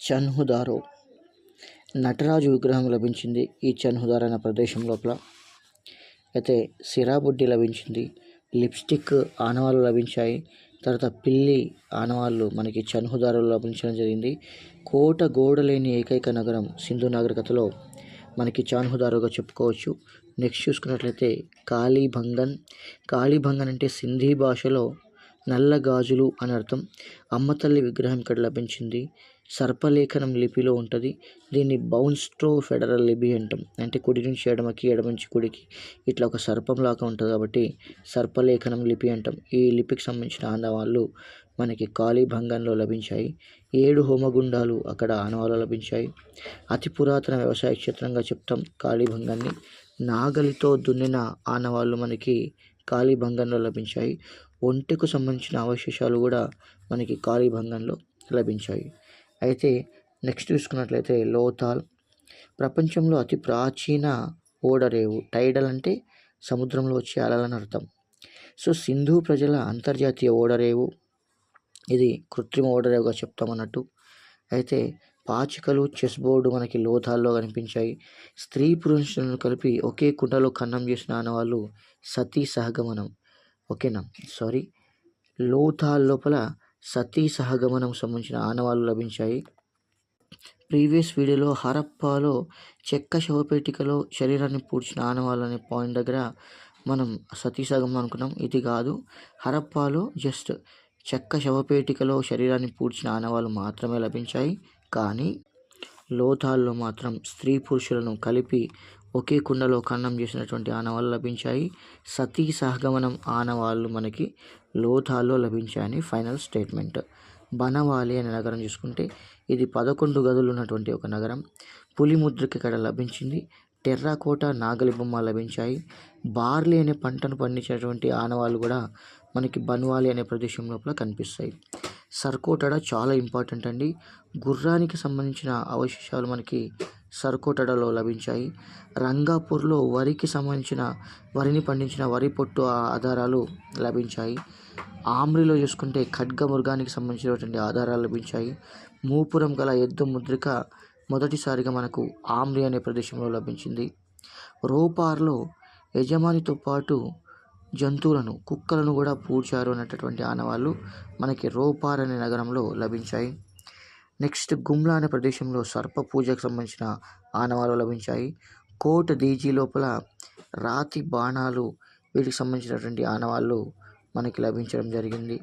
చన్హుదారో. నటరాజు విగ్రహం లభించింది ఈ చన్హుదార్ అనే ప్రదేశం లోపల. అయితే సిరాబుడ్డి లభించింది. లిప్స్టిక్ ఆనవాళ్ళు లభించాయి. తర్వాత పిల్లి ఆనవాళ్ళు మనకి చన్హుదారులు లభించడం జరిగింది. కోట గోడ లేని ఏకైక నగరం సింధు నాగరికతలో మనకి చాన్హుదారుగా చెప్పుకోవచ్చు. నెక్స్ట్ చూసుకున్నట్లయితే కాళీభంగన్. కాళీభంగన్ అంటే సింధీ భాషలో నల్ల గాజులు అని అర్థం. అమ్మతల్లి విగ్రహం ఇక్కడ లభించింది. సర్పలేఖనం లిపిలో ఉంటుంది. దీన్ని బౌన్స్ట్రో ఫెడరల్ లిపి అంటాం. అంటే కుడి నుంచి ఎడమకి ఎడమ నుంచి కుడికి ఇట్లా ఒక సర్పంలాగా ఉంటుంది కాబట్టి సర్పలేఖనం లిపి అంటాం. ఈ లిపికి సంబంధించిన ఆనవాళ్ళు మనకి కాళీభంగంలో లభించాయి. ఏడు హోమగుండాలు అక్కడ ఆనవాళ్ళు లభించాయి. అతి పురాతన వ్యవసాయ క్షేత్రంగా చెప్తాం కాళీభంగాన్ని నాగలితో దున్నిన ఆనవాళ్ళు మనకి కాళీభంగంలో లభించాయి. ఒంటెకు సంబంధించిన అవశేషాలు కూడా మనకి కాళీభంగంలో లభించాయి. అయితే నెక్స్ట్ చూసుకున్నట్లయితే లోతాల్. ప్రపంచంలో అతి ప్రాచీన ఓడరేవు టైడల్ అంటే సముద్రంలో వచ్చే అలలని అర్థం. సో సింధు ప్రజల అంతర్జాతీయ ఓడరేవు ఇది కృత్రిమ ఓడరేవుగా చెప్తామన్నట్టు అయితే పాచికలు చెస్ బోర్డు మనకి లోతాల్లో కనిపించాయి. స్త్రీ పురుషులను కలిపి ఒకే కుండలో ఖన్నం చేసిన ఆనవాళ్ళు సతీ సహగమనం. ఓకేనా? సారీ. లోతాల్ లోపల సతీ సహగమనం సంబంధించిన ఆనవాళ్ళు లభించాయి. ప్రీవియస్ వీడియోలో హరప్పాలో చెక్క శవపేటికలో శరీరాన్ని పూడ్చిన ఆనవాళ్ళు అనే పాయింట్ దగ్గర మనం సతీ సహగమనం అనుకున్నాం. ఇది కాదు. హరప్పాలో జస్ట్ చెక్క శవపేటికలో శరీరాన్ని పూడ్చిన ఆనవాళ్ళు మాత్రమే లభించాయి. కానీ లోతాల్లో మాత్రం స్త్రీ పురుషులను కలిపి ఒకే కుండలో ఖననం చేసినటువంటి ఆనవాళ్ళు లభించాయి. సతీ సహగమనం ఆనవాళ్ళు మనకి లోథాల్లో లభించాయని ఫైనల్ స్టేట్మెంట్. బనవాలి అనే నగరం చూసుకుంటే ఇది పదకొండు గదులు ఉన్నటువంటి ఒక నగరం. పులిముద్రకి ఇక్కడ లభించింది. టెర్రాకోట నాగలి బొమ్మ లభించాయి. బార్లీ అనే పంటను పండించినటువంటి ఆనవాళ్ళు కూడా మనకి బన్వాలి అనే ప్రదేశం లోపల కనిపిస్తాయి. సర్కోటడ చాలా ఇంపార్టెంట్ అండి. గుర్రానికి సంబంధించిన అవశేషాలు మనకి సర్కోటడలో లభించాయి. రంగాపూర్లో వరికి సంబంధించిన వరిని పండించిన వరి పొట్టు ఆధారాలు లభించాయి. ఆమ్రిలో చూసుకుంటే ఖడ్గ మృగానికి సంబంధించినటువంటి ఆధారాలు లభించాయి. మూపురం గల ఎద్దు ముద్రిక మొదటిసారిగా మనకు ఆమ్రి అనే ప్రదేశంలో లభించింది. రోపార్లో యజమానితో పాటు జంతువులను కుక్కలను కూడా పూడ్చారు అనేటటువంటి ఆనవాళ్ళు మనకి రోపార్ అనే నగరంలో లభించాయి. నెక్స్ట్ గుమ్లా అనే ప్రదేశంలో సర్ప పూజకు సంబంధించిన ఆనవాళ్ళు లభించాయి. కోట డీజీ లోపల రాతి బాణాలు వీటికి సంబంధించినటువంటి ఆనవాళ్ళు మనకి లభించడం జరిగింది.